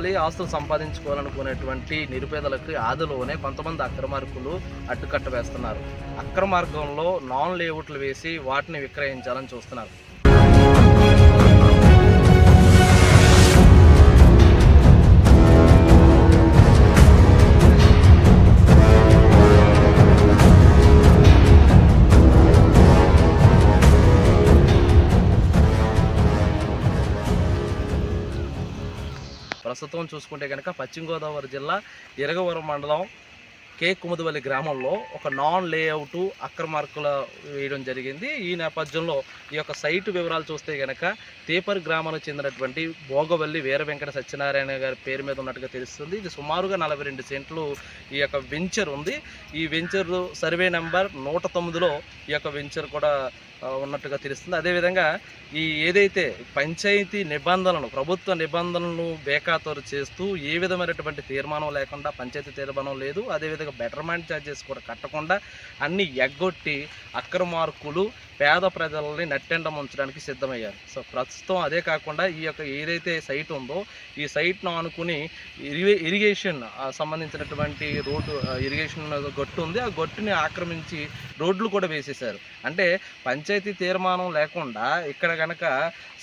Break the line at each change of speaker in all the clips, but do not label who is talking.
చదువుకోవాలి ఆస్తులు సంపాదించుకోవాలనుకునేటువంటి నిరుపేదలకు ఆదిలోనే కొంతమంది అక్రమార్కులు అడ్డుకట్ట వేస్తున్నారు. అక్రమార్గంలో నాన్ లేఅవుట్లు వేసి వాటిని విక్రయించాలని చూస్తున్నారు. ప్రస్తుతం చూసుకుంటే కనుక పశ్చిమ గోదావరి జిల్లా ఇరగవరం మండలం కే కుముదవల్లి గ్రామంలో ఒక నాన్ లేఅవుట్ అక్రమార్కుల వేయడం జరిగింది. ఈ నేపథ్యంలో ఈ యొక్క సైటు వివరాలు చూస్తే కనుక తేపర్ గ్రామానికి చెందినటువంటి భోగవల్లి వీర వెంకట సత్యనారాయణ గారి పేరు మీద ఉన్నట్టుగా తెలుస్తుంది. ఇది సుమారుగా నలభై రెండు సెంట్లు ఈ యొక్క వెంచర్ ఉంది. ఈ వెంచర్ సర్వే నెంబర్ నూట తొమ్మిదిలో ఈ యొక్క వెంచర్ కూడా ఉన్నట్టుగా తెలుస్తుంది. అదేవిధంగా ఈ ఏదైతే పంచాయతీ నిబంధనలు ప్రభుత్వ నిబంధనలను బేఖాతరు చేస్తూ ఏ విధమైనటువంటి తీర్మానం లేకుండా పంచాయతీ తీర్మానం లేదు. అదేవిధంగా బెటర్మెంట్ ఛార్జెస్ కూడా కట్టకుండా అన్ని ఎగ్గొట్టి అక్రమార్కులు పేద ప్రజలని నట్టెండం ఉంచడానికి సిద్ధమయ్యారు. సో ప్రస్తుతం అదే కాకుండా ఈ యొక్క ఏదైతే సైట్ ఉందో ఈ సైట్ను ఆనుకుని ఇరిగే ఇరిగేషన్ సంబంధించినటువంటి రోడ్డు ఇరిగేషన్ గొట్టు ఉంది. ఆ గొట్టుని ఆక్రమించి రోడ్లు కూడా వేసేశారు. అంటే పంచాయతీ తీర్మానం లేకుండా ఇక్కడ కనుక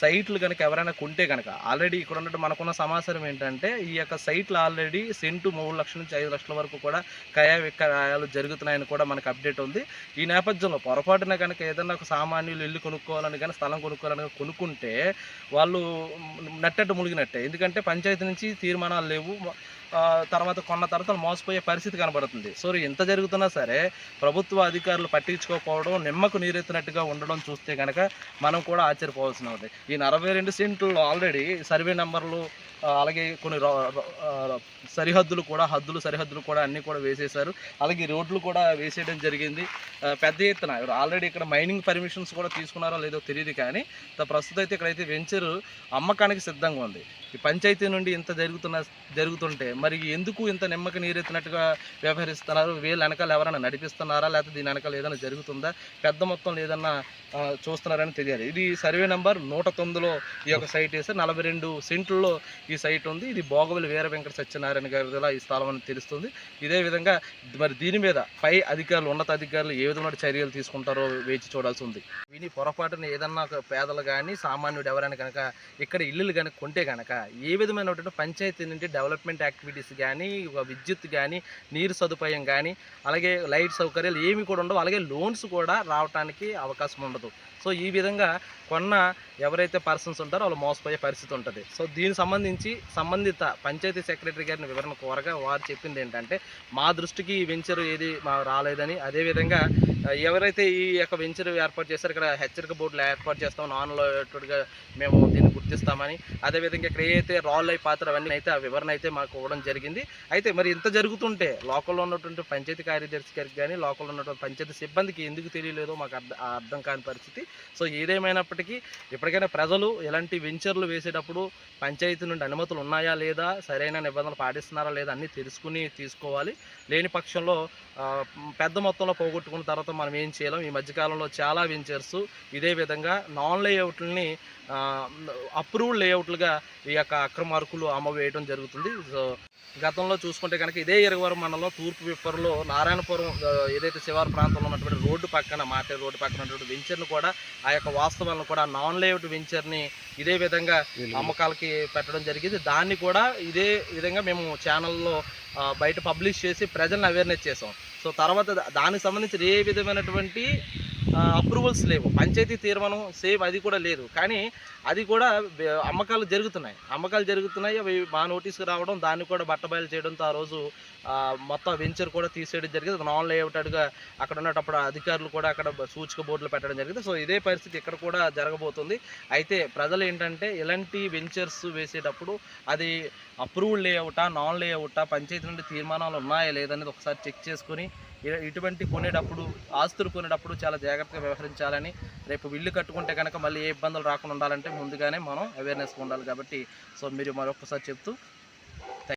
సైట్లు కనుక ఎవరైనా కొంటే కనుక ఆల్రెడీ ఇక్కడ ఉన్నట్టు మనకున్న సమాచారం ఏంటంటే ఈ యొక్క సైట్లు ఆల్రెడీ సెంటు మూడు లక్షల నుంచి ఐదు లక్షల వరకు కూడా క్రయ విక్రయాలు జరుగుతున్నాయని కూడా మనకు అప్డేట్ ఉంది. ఈ నేపథ్యంలో పొరపాటున కనుక ఏదైనా ఒక సామాన్యులు ఇల్లు కొనుక్కోవాలని కానీ స్థలం కొనుక్కోవాలని కొనుక్కుంటే వాళ్ళు నట్టట్టు మునిగినట్టే. ఎందుకంటే పంచాయతీ నుంచి తీర్మానాలు లేవు. తర్వాత కొన్న తర్వాత మోసపోయే పరిస్థితి కనబడుతుంది. సో ఎంత జరుగుతున్నా సరే ప్రభుత్వ అధికారులు పట్టించుకోకపోవడం నిమ్మకు నీరెత్తినట్టుగా ఉండడం చూస్తే కనుక మనం కూడా ఆశ్చర్యపోవాల్సిన ఉంది. ఈ నలభై రెండు సెంట్లు ఆల్రెడీ సర్వే నెంబర్లు అలాగే కొన్ని సరిహద్దులు కూడా హద్దులు సరిహద్దులు కూడా అన్నీ కూడా వేసేశారు. అలాగే రోడ్లు కూడా వేసేయడం జరిగింది. పెద్ద ఎత్తున ఆల్రెడీ ఇక్కడ మైనింగ్ పర్మిషన్స్ కూడా తీసుకున్నారో లేదో తెలియదు కానీ ప్రస్తుతం అయితే ఇక్కడైతే వెంచర్ అమ్మకానికి సిద్ధంగా ఉంది. ఈ పంచాయతీ నుండి ఇంత జరుగుతున్న జరుగుతుంటే మరి ఎందుకు ఇంత నిమ్మక నీరెత్తినట్టుగా వ్యవహరిస్తున్నారు? వీళ్ళ వెనకాల ఎవరైనా నడిపిస్తున్నారా? లేకపోతే దీని వెనకాల ఏదైనా జరుగుతుందా? పెద్ద మొత్తం ఏదన్నా చూస్తున్నారని తెలియాలి. ఇది సర్వే నెంబర్ నూట తొమ్మిదిలో ఈ యొక్క సైట్ వేస్తే నలభై రెండు సెంట్లలో ఈ సైట్ ఉంది. ఇది బోగవల్లి వీర వెంకట సత్యనారాయణ గారి ఈ స్థలం అని తెలుస్తుంది. ఇదే విధంగా మరి దీని మీద పై అధికారులు ఉన్నత అధికారులు ఏ విధమైన చర్యలు తీసుకుంటారో వేచి చూడాల్సి ఉంది. విని పొరపాటున ఏదన్నా పేదలు కానీ సామాన్యుడు ఎవరైనా కనుక ఇక్కడ ఇల్లులు కనుక కొంటే కనుక ఏ విధమైనటువంటి పంచాయతీ నుండి డెవలప్మెంట్ యాక్టివిటీస్ కానీ విద్యుత్ కానీ నీరు సదుపాయం కానీ అలాగే లైట్ సౌకర్యాలు ఏమి కూడా ఉండవు. అలాగే లోన్స్ కూడా రావడానికి అవకాశం ఉండదు. సో ఈ విధంగా కొన్న ఎవరైతే పర్సన్స్ ఉంటారో వాళ్ళు మోసపోయే పరిస్థితి ఉంటుంది. సో దీనికి సంబంధించి సంబంధిత పంచాయతీ సెక్రటరీ గారిని వివరణ కోరగా వారు చెప్పింది ఏంటంటే మా దృష్టికి ఈ వెంచర్ ఏది రాలేదని. అదేవిధంగా ఎవరైతే ఈ యొక్క వెంచర్ ఏర్పాటు చేస్తారో ఇక్కడ హెచ్చరిక బోర్డులు ఏర్పాటు చేస్తాం నాన్ మేము దీన్ని గుర్తిస్తామని అదేవిధంగా ఇక్కడ అయితే రాళ్ళు అయి పాత్ర అవన్నీ అయితే ఆ వివరణ అయితే మాకు ఇవ్వడం జరిగింది. అయితే మరి ఇంత జరుగుతుంటే లోకల్లో ఉన్నటువంటి పంచాయతీ కార్యదర్శి గారికి కానీ లోకల్లో ఉన్నటువంటి పంచాయతీ సిబ్బందికి ఎందుకు తెలియలేదో మాకు అర్థం అర్థం కాని పరిస్థితి. సో ఏదేమైనప్పటికీ ఇప్పటికైనా ప్రజలు ఎలాంటి వెంచర్లు వేసేటప్పుడు పంచాయతీ నుండి అనుమతులు ఉన్నాయా లేదా సరైన నిబంధనలు పాటిస్తున్నారా లేదా అన్నీ తెలుసుకుని తీసుకోవాలి. లేని పక్షంలో పెద్ద మొత్తంలో పోగొట్టుకున్న తర్వాత మనం ఏం చేయలేం. ఈ మధ్యకాలంలో చాలా వెంచర్స్ ఇదే విధంగా నాన్ లేఅవుట్లని అప్రూవ్డ్ లేఅవుట్లుగా ఈ యొక్క అక్రమార్కులు అమ్మవేయడం జరుగుతుంది. సో గతంలో చూసుకుంటే కనుక ఇదే ఇరవరం మండలం తూర్పు విప్పర్లో నారాయణపురం ఏదైతే శివారు ప్రాంతంలో ఉన్నటువంటి రోడ్డు పక్కన మాటే రోడ్డు పక్కన ఉన్నటువంటి వెంచర్ను కూడా ఆ యొక్క వాస్తవాలను కూడా నాన్ లేఅవుట్ వెంచర్ని ఇదే విధంగా అమ్మకాలకి పెట్టడం జరిగింది. దాన్ని కూడా ఇదే విధంగా మేము ఛానల్లో బయట పబ్లిష్ చేసి ప్రజలను అవేర్నెస్ చేసాం సో తర్వాత దానికి సంబంధించి ఏ విధమైనటువంటి అప్రూవల్స్ లేవు. పంచాయతీ తీర్మానం సేమ్ అది కూడా లేదు. కానీ అది కూడా అమ్మకాలు జరుగుతున్నాయి. అమ్మకాలు జరుగుతున్నాయి. అవి మా నోటీస్కి రావడం దాన్ని కూడా బట్టబయలు చేయడంతో ఆ రోజు మొత్తం వెంచర్ కూడా తీసేయడం జరిగింది. నాన్ లేఅవుటెడ్గా అక్కడ ఉన్నప్పుడు అధికారులు కూడా అక్కడ సూచిక బోర్డులు పెట్టడం జరిగింది. సో ఇదే పరిస్థితి ఇక్కడ కూడా జరగబోతుంది. అయితే ప్రజలు ఏంటంటే ఇలాంటి వెంచర్స్ వేసేటప్పుడు అది అప్రూవ్డ్ లేఅవుటా నాన్ లేఅవుటా పంచాయతీ నుండి తీర్మానాలు ఉన్నాయా లేదనేది ఒకసారి చెక్ చేసుకుని ఇటువంటి కొనేటప్పుడు ఆస్తులు కొనేటప్పుడు చాలా జాగ్రత్తగా వ్యవహరించాలని రేపు ఇల్లు కట్టుకుంటే కనుక మళ్ళీ ఏ ఇబ్బందులు రాకుండా ఉండాలంటే ముందుగానే మనం అవేర్నెస్ ఉండాలి కాబట్టి. సో మీరు మరొకసారి చెప్తూ